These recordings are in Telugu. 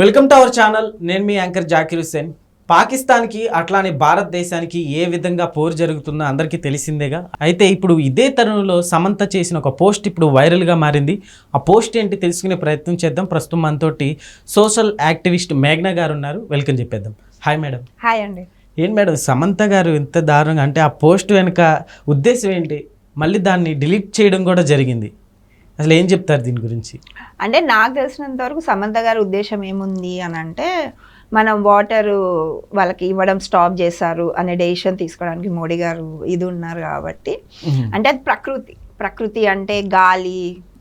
Welcome to our channel. నేను మీ యాంకర్ జాకిర్ హుస్సేన్. పాకిస్తాన్కి అట్లానే భారతదేశానికి ఏ విధంగా పోరు జరుగుతుందో అందరికీ తెలిసిందేగా. అయితే ఇప్పుడు ఇదే తరుణంలో సమంత చేసిన ఒక పోస్ట్ ఇప్పుడు వైరల్గా మారింది. ఆ పోస్ట్ ఏంటి తెలుసుకునే ప్రయత్నం చేద్దాం. ప్రస్తుతం మనతోటి సోషల్ యాక్టివిస్ట్ మేఘ్నా గారు ఉన్నారు. వెల్కమ్ చెప్పేద్దాం. హాయ్ మేడం హాయ్ అండి. ఏంటి మేడం సమంత గారు ఎంత దారుణంగా అంటే ఆ పోస్ట్ వెనుక ఉద్దేశం ఏంటి? మళ్ళీ దాన్ని డిలీట్ చేయడం కూడా జరిగింది. అసలు ఏం చెప్తారు దీని గురించి? అంటే నాకు తెలిసినంత వరకు సమంత గారి ఉద్దేశం ఏముంది అని అంటే మనం వాటర్ వాళ్ళకి ఇవ్వడం స్టాప్ చేశారు అనే డెసిషన్ తీసుకోవడానికి మోడీ గారు ఇది ఉన్నారు కాబట్టి. అంటే అది ప్రకృతి. ప్రకృతి అంటే గాలి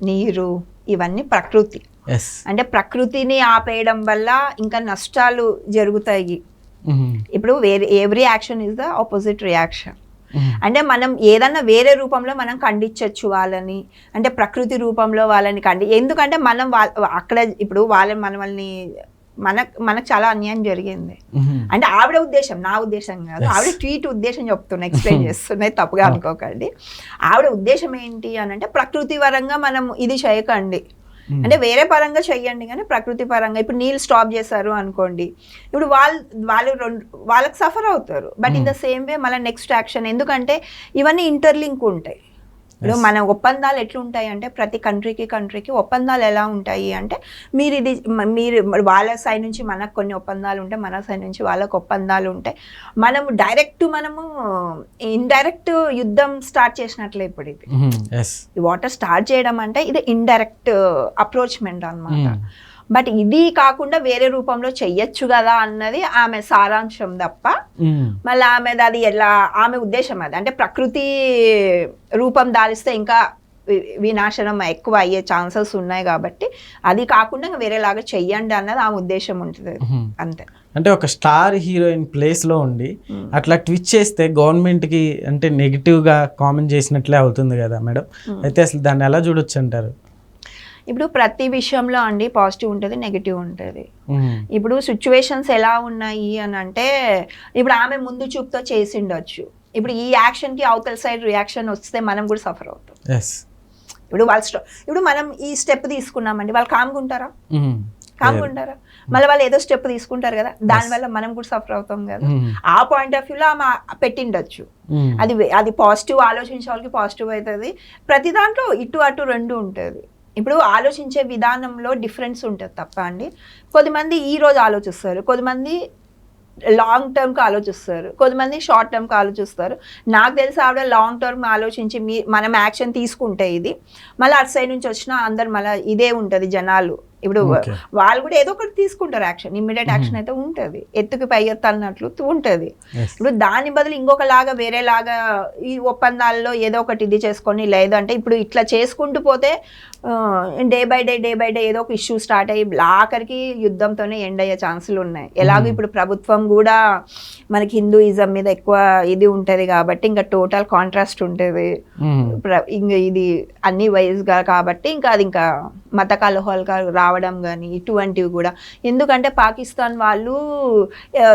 నీరు ఇవన్నీ ప్రకృతి. అంటే ప్రకృతిని ఆపేయడం వల్ల ఇంకా నష్టాలు జరుగుతాయి. ఇప్పుడు వేరే every action is the opposite reaction. అంటే మనం ఏదన్నా వేరే రూపంలో మనం ఖండించవచ్చు వాళ్ళని. అంటే ప్రకృతి రూపంలో వాళ్ళని ఖండి ఎందుకంటే మనం అక్కడ ఇప్పుడు వాళ్ళని మనల్ని మన మనకు చాలా అన్యాయం జరిగింది. అంటే ఆవిడ ఉద్దేశం నా ఉద్దేశం కాదు. ఆవిడ ట్వీట్ ఉద్దేశం చెప్తున్నా ఎక్స్ప్లెయిన్ చేస్తున్నాయి తప్పుగా అనుకోకండి. ఆవిడ ఉద్దేశం ఏంటి అని అంటే ప్రకృతి పరంగా మనం ఇది చేయకండి. అంటే వేరే పరంగా చెయ్యండి కానీ ప్రకృతి పరంగా. ఇప్పుడు నీళ్ళు స్టాప్ చేశారు అనుకోండి. ఇప్పుడు వాళ్ళు వాళ్ళు రెండు వాళ్ళకి సఫర్ అవుతారు. But in the same way మళ్ళీ నెక్స్ట్ యాక్షన్. ఎందుకంటే ఇవన్నీ ఇంటర్లింక్ ఉంటాయి. ఇప్పుడు. మన ఒప్పందాలు ఎట్లుంటాయి అంటే ప్రతి కంట్రీకి కంట్రీకి ఒప్పందాలు ఎలా ఉంటాయి అంటే మీరు ఇది మీరు వాళ్ళ సైడ్ నుంచి మనకు కొన్ని ఒప్పందాలు ఉంటాయి మన సైడ్ నుంచి వాళ్ళకు ఒప్పందాలు ఉంటాయి. మనము డైరెక్ట్ మనము ఇండైరెక్ట్ యుద్ధం స్టార్ట్ చేసినట్లే ఇప్పుడు ఇది. ఈ వాటర్ స్టార్ట్ చేయడం అంటే ఇది ఇండైరెక్ట్ అప్రోచ్మెంట్ అన్నమాట. బట్ ఇది కాకుండా వేరే రూపంలో చెయ్యొచ్చు కదా అన్నది ఆమె సారాంశం తప్ప మళ్ళీ ఆమెది అది ఎలా ఆమె ఉద్దేశం అది. అంటే ప్రకృతి రూపం దాలిస్తే ఇంకా వినాశనం ఎక్కువ అయ్యే ఛాన్సెస్ ఉన్నాయి కాబట్టి అది కాకుండా వేరేలాగా చెయ్యండి అన్నది ఆమె ఉద్దేశం ఉంటుంది. అంతే. అంటే ఒక స్టార్ హీరోయిన్ ప్లేస్లో ఉండి అట్లా ట్విచ్ చేస్తే గవర్నమెంట్కి అంటే నెగిటివ్గా కామెంట్ చేసినట్లే అవుతుంది కదా మేడం? అయితే అసలు దాన్ని ఎలా చూడొచ్చు అంటారు? ఇప్పుడు ప్రతి విషయంలో అండి పాజిటివ్ ఉంటుంది నెగిటివ్ ఉంటుంది. ఇప్పుడు సిచ్యువేషన్స్ ఎలా ఉన్నాయి అని అంటే ఇప్పుడు ఆమె ముందు చూపుతో చేసిండొచ్చు. ఇప్పుడు ఈ యాక్షన్కి అవతల సైడ్ రియాక్షన్ వస్తే మనం కూడా సఫర్ అవుతాం. ఇప్పుడు వాళ్ళ ఇప్పుడు మనం ఈ స్టెప్ తీసుకున్నామండి వాళ్ళు కామ్గా ఉంటారా? కామ్గా ఉంటారా? మళ్ళీ వాళ్ళు ఏదో స్టెప్ తీసుకుంటారు కదా దానివల్ల మనం కూడా సఫర్ అవుతాం కదా. ఆ పాయింట్ ఆఫ్ వ్యూలో ఆమె పెట్టిండొచ్చు. అది అది పాజిటివ్ ఆలోచించే వాళ్ళకి పాజిటివ్ అవుతుంది. ప్రతి దాంట్లో ఇటు అటు రెండు ఉంటుంది. ఇప్పుడు ఆలోచించే విధానంలో డిఫరెన్స్ ఉంటుంది తప్ప అండి. కొద్దిమంది ఈ రోజు ఆలోచిస్తారు కొద్దిమంది లాంగ్ టర్మ్కి ఆలోచిస్తారు కొద్దిమంది షార్ట్ టర్మ్కి ఆలోచిస్తారు. నాకు తెలిసి ఆవిడ లాంగ్ టర్మ్ ఆలోచించి మీ మనం యాక్షన్ తీసుకుంటే ఇది మళ్ళీ అటు సైడ్ నుంచి వచ్చినా అందరు మళ్ళీ ఇదే ఉంటుంది జనాలు. ఇప్పుడు. వాళ్ళు కూడా ఏదో ఒకటి తీసుకుంటారు యాక్షన్ ఇమ్మీడియట్ యాక్షన్ అయితే ఉంటుంది. ఎత్తుకి పై ఎత్తు అన్నట్లు ఉంటుంది. ఇప్పుడు దాని బదులు ఇంకొకలాగా వేరేలాగా ఈ ఒప్పందాల్లో ఏదో ఒకటి ఇది చేసుకొని లేదంటే ఇప్పుడు ఇట్లా చేసుకుంటూ పోతే day by day day by day ఏదో ఒక ఇష్యూ స్టార్ట్ అయ్యి ఆఖరికి యుద్ధంతోనే ఎండ్ అయ్యే ఛాన్సులు ఉన్నాయి. ఎలాగో ఇప్పుడు ప్రభుత్వం కూడా మనకి హిందూయిజం మీద ఎక్కువ ఇది ఉంటుంది కాబట్టి ఇంకా టోటల్ కాంట్రాస్ట్ ఉంటుంది. ఇంకా ఇది అన్ని వయసుగా కాబట్టి ఇంకా అది ఇంకా మత కలహాలుగా రావడం కానీ ఇటువంటివి కూడా. ఎందుకంటే పాకిస్తాన్ వాళ్ళు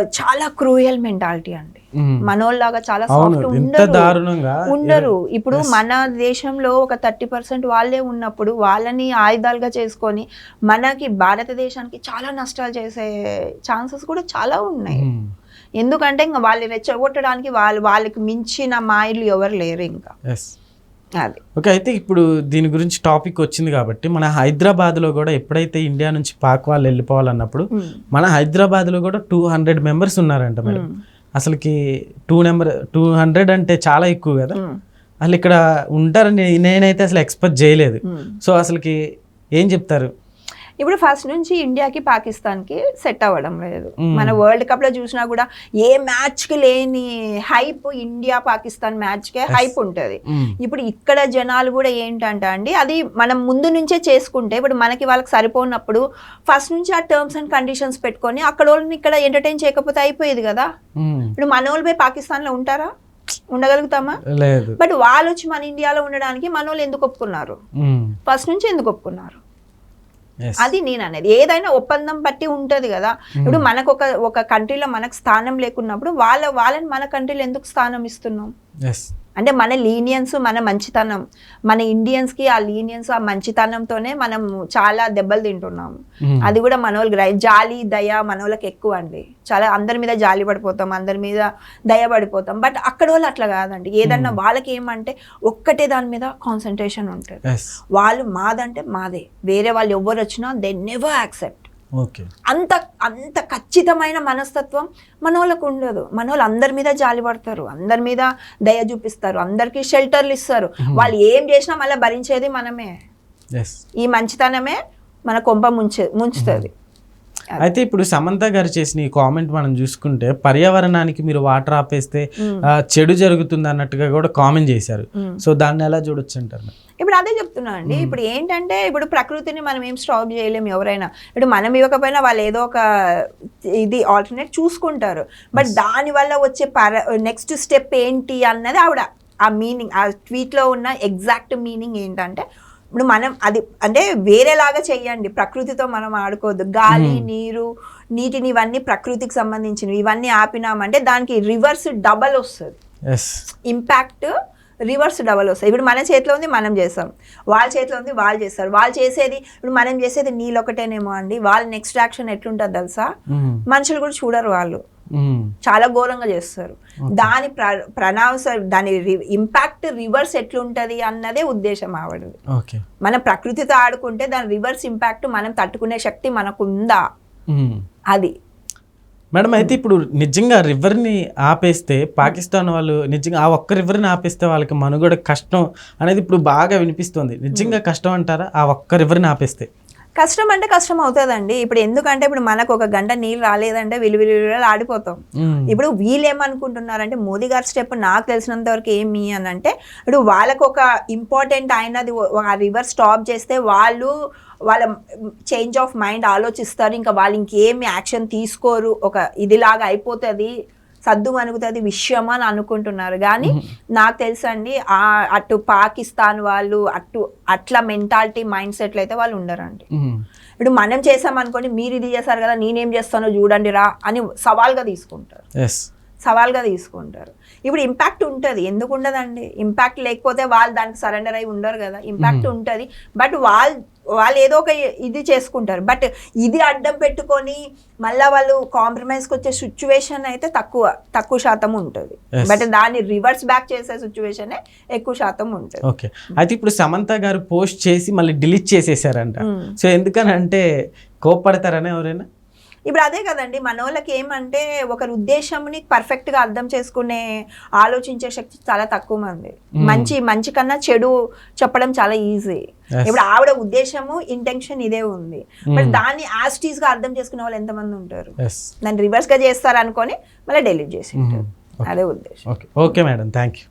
చాలా క్రూయల్ మెంటాలిటీ అండి. మనోళ్ళలాగా చాలా సాఫ్ట్ ఉండరు. ఉండరు. ఇప్పుడు. మన దేశంలో ఒక థర్టీ పర్సెంట్ వాళ్ళే ఉన్నప్పుడు వాళ్ళని ఆయుధాలుగా చేసుకొని మనకి భారతదేశానికి చాలా నష్టాలు చేసే ఛాన్సెస్ కూడా చాలా ఉన్నాయి. ఎందుకంటే ఇంకా వాళ్ళు రెచ్చగొట్టడానికి వాళ్ళు వాళ్ళకి మించిన మాయలు ఎవరు లేరు ఇంకా. అది ఓకే అయితే ఇప్పుడు దీని గురించి టాపిక్ వచ్చింది కాబట్టి మన హైదరాబాద్లో కూడా ఎప్పుడైతే ఇండియా నుంచి పాక్ వాళ్ళు వెళ్ళిపోవాలన్నప్పుడు. మన హైదరాబాద్లో కూడా టూ హండ్రెడ్ మెంబర్స్ ఉన్నారంట మేడం అసలుకి టూ నెంబర్ టూ హండ్రెడ్ అంటే చాలా ఎక్కువ కదా. అసలు ఇక్కడ ఉంటారని నేనైతే అసలు ఎక్స్పెక్ట్ చేయలేదు. సో అసలుకి ఏం చెప్తారు ఇప్పుడు ఫస్ట్ నుంచి ఇండియాకి పాకిస్తాన్కి సెట్ అవ్వడం లేదు. మన వరల్డ్ కప్లో చూసినా కూడా ఏ మ్యాచ్కి లేని హైప్ ఇండియా పాకిస్తాన్ మ్యాచ్ కే హైప్ ఉంటది. ఇప్పుడు ఇక్కడ జనాలు కూడా ఏంటంటే అండి అది మనం ముందు నుంచే చేసుకుంటే ఇప్పుడు మనకి వాళ్ళకి సరిపోనప్పుడు ఫస్ట్ నుంచి ఆ టర్మ్స్ అండ్ కండిషన్స్ పెట్టుకొని అక్కడ వాళ్ళని ఇక్కడ ఎంటర్టైన్ చేయకపోతే అయిపోయేది కదా. ఇప్పుడు మన వాళ్ళు పోయి పాకిస్తాన్లో ఉంటారా? ఉండగలుగుతామా? లేదు. బట్ వాళ్ళు వచ్చి మన ఇండియాలో ఉండడానికి మన వాళ్ళు ఎందుకు ఒప్పుకున్నారు. ఫస్ట్ నుంచి ఎందుకు ఒప్పుకున్నారు. అది నేను అనేది ఏదైనా ఒప్పందం బట్టి ఉంటది కదా. ఇప్పుడు మనకు ఒక ఒక కంట్రీలో మనకు స్థానం లేకున్నప్పుడు వాళ్ళ వాళ్ళని మన కంట్రీలో ఎందుకు స్థానం ఇస్తున్నాం? అంటే మన లీనియన్స్ మన మంచితనం మన ఇండియన్స్కి ఆ లీనియన్స్ ఆ మంచితనంతోనే మనం చాలా దెబ్బలు తింటున్నాము. అది కూడా మనోళ్ళకి రా జాలి దయ మనోళ్ళకి ఎక్కువ అండి. చాలా అందరి మీద జాలి పడిపోతాం అందరి మీద దయ పడిపోతాం. బట్ అక్కడ వాళ్ళు అట్లా కాదండి. ఏదన్నా వాళ్ళకి ఏమంటే ఒక్కటే దాని మీద కాన్సన్ట్రేషన్ ఉంటుంది. వాళ్ళు మాదంటే మాదే. వేరే వాళ్ళు ఎవరు వచ్చినా దే నెవర్ యాక్సెప్ట్ అంత అంత ఖచ్చితమైన మనస్తత్వం మన వాళ్ళకు ఉండదు. మన వాళ్ళు అందరి మీద జాలి పడతారు. అందరి మీద దయ చూపిస్తారు. అందరికీ షెల్టర్లు ఇస్తారు. వాళ్ళు ఏం చేసినా మళ్ళీ భరించేది మనమే. ఈ మంచితనమే మన కొంప ముంచే ముంచుతుంది. అయితే ఇప్పుడు సమంత గారు చేసిన ఈ కామెంట్ మనం చూసుకుంటే పర్యావరణానికి మీరు వాటర్ ఆపేస్తే చెడు జరుగుతుంది అన్నట్టుగా కూడా కామెంట్ చేశారు. సో దాన్ని ఎలా చూడొచ్చు అంటారు ఇప్పుడు అదే చెప్తున్నా అండి. ఇప్పుడు ఏంటంటే ఇప్పుడు ప్రకృతిని మనం ఏం స్టాప్ చేయలేము ఎవరైనా. ఇప్పుడు మనం ఇవ్వకపోయినా వాళ్ళు ఏదో ఒక ఇది ఆల్టర్నేట్ చూసుకుంటారు. బట్ దాని వల్ల వచ్చే పర నెక్స్ట్ స్టెప్ ఏంటి అన్నది ఆవిడ ఆ మీనింగ్ ఆ ట్వీట్లో ఉన్న ఎగ్జాక్ట్ మీనింగ్ ఏంటంటే ఇప్పుడు మనం అది అంటే వేరేలాగా చెయ్యండి. ప్రకృతితో మనం ఆడుకోవద్దు. గాలి నీరు నీటిని ఇవన్నీ ప్రకృతికి సంబంధించినవి ఇవన్నీ ఆపినామంటే దానికి రివర్స్ డబల్ వస్తుంది. ఇంపాక్ట్ రివర్స్ డబల్ వస్తాయి ఇప్పుడు మన చేతిలో ఉంది మనం చేస్తాం. వాళ్ళ చేతిలో ఉంది వాళ్ళు చేస్తారు. వాళ్ళు చేసేది ఇప్పుడు మనం చేసేది నీళ్ళు ఒకటేనేమో అండి. వాళ్ళ నెక్స్ట్ యాక్షన్ ఎట్లుంటుంది తెలుసా? మనుషులు కూడా చూడరు వాళ్ళు. చాలా ఘోరంగా చేస్తారు. దాని ప్ర ప్రణాంస దాని ఇంపాక్ట్ రివర్స్ ఎట్లుంటది అన్నదే ఉద్దేశం ఆవిడది. ఓకే. మన ప్రకృతితో ఆడుకుంటే దాని రివర్స్ ఇంపాక్ట్ మనం తట్టుకునే శక్తి మనకు ఉందా అది. మేడం అయితే ఇప్పుడు నిజంగా రివర్ని ఆపేస్తే పాకిస్తాన్ వాళ్ళు నిజంగా ఆ ఒక్క రివర్ని ఆపేస్తే వాళ్ళకి మనుగడ కష్టం అనేది ఇప్పుడు బాగా వినిపిస్తుంది. నిజంగా కష్టం అంటారా? ఆ ఒక్క రివర్ని ఆపేస్తే? కష్టం అంటే కష్టం అవుతుందండి. ఇప్పుడు ఎందుకంటే ఇప్పుడు మనకు ఒక గంట నీళ్ళు రాలేదంటే విలువిలు ఆడిపోతాం. ఇప్పుడు వీళ్ళు ఏమనుకుంటున్నారంటే మోదీ గారి స్టెప్ నాకు తెలిసినంత వరకు ఏమి అని అంటే ఇప్పుడు వాళ్ళకు ఒక ఇంపార్టెంట్ అయినది ఆ రివర్ స్టాప్ చేస్తే వాళ్ళు వాళ్ళ చేంజ్ ఆఫ్ మైండ్ ఆలోచిస్తారు. ఇంకా వాళ్ళు ఇంకేమి యాక్షన్ తీసుకోరు. ఒక ఇదిలాగా అయిపోతుంది. సద్దు మనుగుతుంది విషయం అని అనుకుంటున్నారు. కానీ నాకు తెలుసండి అటు పాకిస్తాన్ వాళ్ళు అటు అట్లా మెంటాలిటీ మైండ్ సెట్లు అయితే వాళ్ళు ఉండరండి. ఇప్పుడు మనం చేసామనుకోండి మీరు ఇది చేశారు కదా నేనేం చేస్తానో చూడండి రా అని సవాల్గా తీసుకుంటారు. సవాల్గా తీసుకుంటారు. ఇప్పుడు ఇంపాక్ట్ ఉంటుంది. ఎందుకు ఉండదండి? ఇంపాక్ట్ లేకపోతే వాళ్ళు దానికి సరెండర్ అయి ఉండరు కదా. ఇంపాక్ట్ ఉంటుంది. బట్ వాళ్ళు వాళ్ళు ఏదో ఒక ఇది చేసుకుంటారు. బట్ ఇది అడ్డం పెట్టుకొని మళ్ళీ వాళ్ళు కాంప్రమైజ్కి వచ్చే సిచ్యువేషన్ అయితే తక్కువ తక్కువ శాతం ఉంటుంది. బట్ దాన్ని రివర్స్ బ్యాక్ చేసే సిచ్యువేషనే ఎక్కువ శాతం ఉంటుంది. ఓకే అయితే ఇప్పుడు సమంత గారు పోస్ట్ చేసి మళ్ళీ డిలీట్ చేసేసారంట. సో ఎందుకనంటే కోప్పడతారని ఎవరైనా? ఇప్పుడు అదే కదండి మన వాళ్ళకి ఏమంటే ఒకరి ఉద్దేశంని పర్ఫెక్ట్గా అర్థం చేసుకునే ఆలోచించే శక్తి చాలా తక్కువ మంది మంచి మంచి కన్నా చెడు చెప్పడం చాలా ఈజీ. ఇప్పుడు ఆవిడ ఉద్దేశము ఇంటెన్షన్ ఇదే ఉంది. బట్ దాన్ని యాస్టీస్గా అర్థం చేసుకునే వాళ్ళు ఎంతమంది ఉంటారు? దాన్ని రివర్స్గా చేస్తారు అనుకొని మళ్ళీ డెలీట్ చేసి ఉంటారు. అదే ఉద్దేశం. ఓకే. మేడం. Thank you